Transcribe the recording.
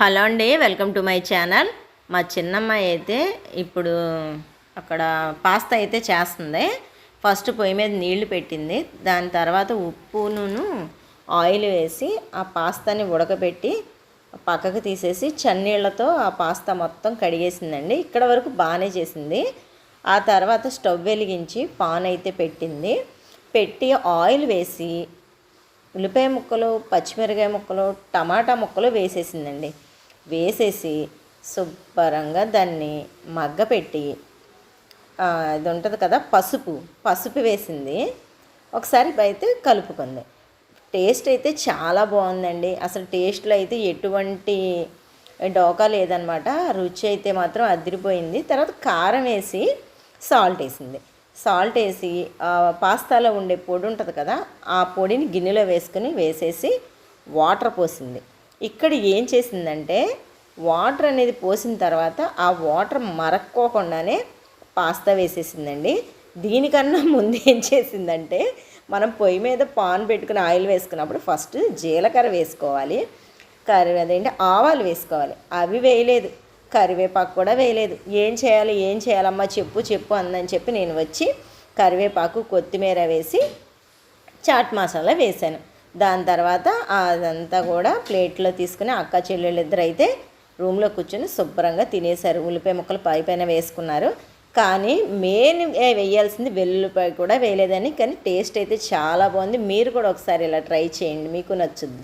Hello అండి welcome to my channel. మా చిన్నమ్మాయి అయితే ఇప్పుడు అక్కడ పాస్తా అయితే చేస్తుంది. ఫస్ట్ పొయ్యి మీద నీళ్ళు పెట్టింది. దాని తర్వాత ఉప్పును ఆయిల్ వేసి ఆ పాస్తాని ఉడకబెట్టి పక్కకు తీసేసి చన్నీళ్ళతో ఆ పాస్తా మొత్తం కడిగేసిందండి. ఇక్కడ వరకు బాగానే చేసింది. ఆ తర్వాత స్టవ్ వెలిగించి పాన్ అయితే పెట్టింది. పెట్టి ఆయిల్ వేసి ఉల్లిపాయ ముక్కలు పచ్చిమిరకాయ ముక్కలు టమాటా ముక్కలు వేసేసిందండి. వేసేసి శుభ్రంగా దాన్ని మగ్గపెట్టి ఆ, ఇది ఉంటుంది కదా పసుపు పసుపు వేసింది. ఒకసారి అయితే కలుపుకుంది. టేస్ట్ అయితే చాలా బాగుందండి. అసలు టేస్ట్లో అయితే ఎటువంటి డోకా లేదనమాట. రుచి అయితే మాత్రం అదిరిపోయింది. తర్వాత కారం వేసి సాల్ట్ వేసింది. సాల్ట్ వేసి పాస్తాలో ఉండే పొడి ఉంటుంది కదా ఆ పొడిని గిన్నెలో వేసుకుని వేసేసి వాటర్ పోసింది. ఇక్కడ ఏం చేసిందంటే వాటర్ అనేది పోసిన తర్వాత ఆ వాటర్ మరక్కోకుండానే పాస్తా వేసేసిందండి. దీనికన్నా ముందు ఏం చేసిందంటే మనం పొయ్యి మీద పాన్ పెట్టుకుని ఆయిల్ వేసుకున్నప్పుడు ఫస్ట్ జీలకర్ర వేసుకోవాలి కర్రీ అదేంటి ఆవాలు వేసుకోవాలి. అవి వేయలేదు. కరివేపాకు కూడా వేయలేదు. ఏం చేయాలి ఏం చేయాలమ్మా చెప్పు చెప్పు అందని చెప్పి నేను వచ్చి కరివేపాకు కొత్తిమీర వేసి చాట్ మసాలా వేశాను దాని తర్వాత అదంతా కూడా ప్లేట్లో తీసుకుని అక్క చెల్లెళ్ళు ఇద్దరు అయితే రూమ్లో కూర్చొని శుభ్రంగా తినేశారు. ఉల్లిపాయ ముక్కలు పై పైన వేసుకున్నారు. కానీ మెయిన్ వేయాల్సింది వెల్లుల్లిపాయ కూడా వేయలేదని కానీ టేస్ట్ అయితే చాలా బాగుంది. మీరు కూడా ఒకసారి ఇలా ట్రై చేయండి. మీకు నచ్చుద్ది.